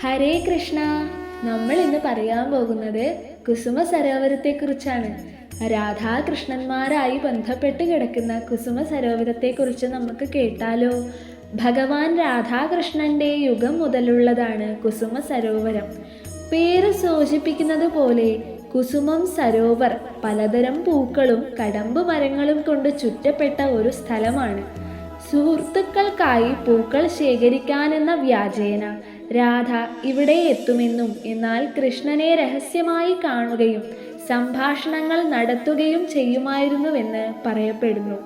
ഹരേ കൃഷ്ണ. നമ്മൾ ഇന്ന് പറയാൻ പോകുന്നത് കുസുമ സരോവരത്തെക്കുറിച്ചാണ് രാധാകൃഷ്ണന്മാരായി ബന്ധപ്പെട്ട് കിടക്കുന്ന കുസുമ സരോവരത്തെക്കുറിച്ച് നമുക്ക് കേട്ടാലോ? ഭഗവാൻ രാധാകൃഷ്ണന്റെ യുഗം മുതലുള്ളതാണ് കുസുമ സരോവരം പേര് സൂചിപ്പിക്കുന്നത് പോലെ കുസുമം സരോവർ പലതരം പൂക്കളും കടമ്പ് മരങ്ങളും കൊണ്ട് ചുറ്റപ്പെട്ട ഒരു സ്ഥലമാണ്. സുഹൃത്തുക്കൾക്കായി പൂക്കൾ ശേഖരിക്കാനെന്ന വ്യാജേന. രാധ ഇവിടെ എത്തുമെന്നും എന്നാൽ കൃഷ്ണനെ രഹസ്യമായി കാണുകയും സംഭാഷണങ്ങൾ നടത്തുകയും ചെയ്യുമായിരുന്നുവെന്ന് പറയപ്പെടുന്നു.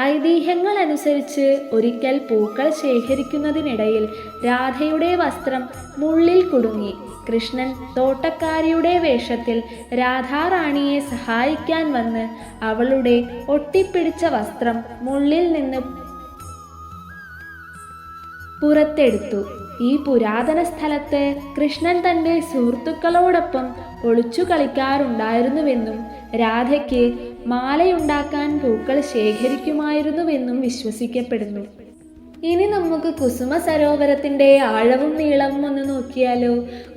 ഐതിഹ്യങ്ങൾ അനുസരിച്ച് ഒരിക്കൽ പൂക്കൾ ശേഖരിക്കുന്നതിനിടയിൽ രാധയുടെ വസ്ത്രം മുള്ളിൽ കുടുങ്ങി. കൃഷ്ണൻ തോട്ടക്കാരിയുടെ വേഷത്തിൽ രാധാറാണിയെ സഹായിക്കാൻ വന്ന് അവളുടെ ഒട്ടിപ്പിടിച്ച വസ്ത്രം മുള്ളിൽ നിന്ന് പുറത്തെടുത്തു. ഈ പുരാതന സ്ഥലത്ത് കൃഷ്ണൻ തന്റെ സുഹൃത്തുക്കളോടൊപ്പം ഒളിച്ചു കളിക്കാറുണ്ടായിരുന്നുവെന്നും രാധയ്ക്ക് മാലയുണ്ടാക്കാൻ പൂക്കൾ ശേഖരിക്കുമായിരുന്നുവെന്നും വിശ്വസിക്കപ്പെടുന്നു. ഇനി നമുക്ക് കുസുമ സരോവരത്തിന്റെ ആഴവും നീളവും ഒന്ന് നോക്കിയാലോ.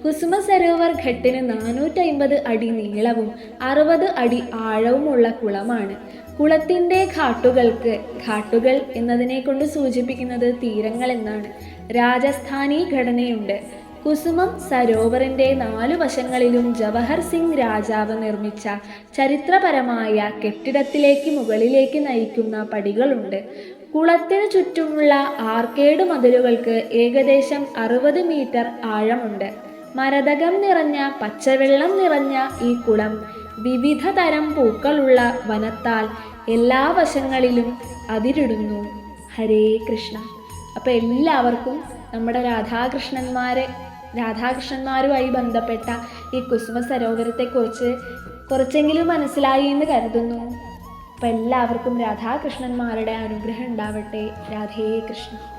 കുസുമ സരോവർ ഘട്ടിന് നാനൂറ്റമ്പത് അടി നീളവും അറുപത് അടി ആഴവുമുള്ള കുളമാണ്. കുളത്തിന്റെ ഘാട്ടുകൾക്ക് ഘാട്ടുകൾ എന്നതിനെ കൊണ്ട് സൂചിപ്പിക്കുന്നത് തീരങ്ങൾ എന്നാണ്. രാജസ്ഥാനി ഘടനയുണ്ട്. കുസുമം സരോവറിന്റെ നാലു വശങ്ങളിലും ജവഹർ സിംഗ് രാജാവ് നിർമ്മിച്ച ചരിത്രപരമായ കെട്ടിടത്തിലേക്ക് മുകളിലേക്ക് നയിക്കുന്ന പടികളുണ്ട്. കുളത്തിനു ചുറ്റുമുള്ള ആർക്കേഡ് മതിലുകൾക്ക് ഏകദേശം അറുപത് മീറ്റർ ആഴമുണ്ട്. മരതകം നിറഞ്ഞ പച്ചവെള്ളം നിറഞ്ഞ ഈ കുളം വിവിധ തരം പൂക്കളുള്ള വനത്താൽ എല്ലാ വശങ്ങളിലും അതിരിടുന്നു. ഹരേ കൃഷ്ണ. അപ്പോൾ എല്ലാവർക്കും നമ്മുടെ രാധാകൃഷ്ണന്മാരെ രാധാകൃഷ്ണന്മാരുമായി ബന്ധപ്പെട്ട ഈ കുസുമ സരോവരത്തെക്കുറിച്ച് കുറച്ചെങ്കിലും മനസ്സിലായി എന്ന് കരുതുന്നു. അപ്പം എല്ലാവർക്കും രാധാകൃഷ്ണന്മാരുടെ അനുഗ്രഹം ഉണ്ടാവട്ടെ. രാധേ കൃഷ്ണ.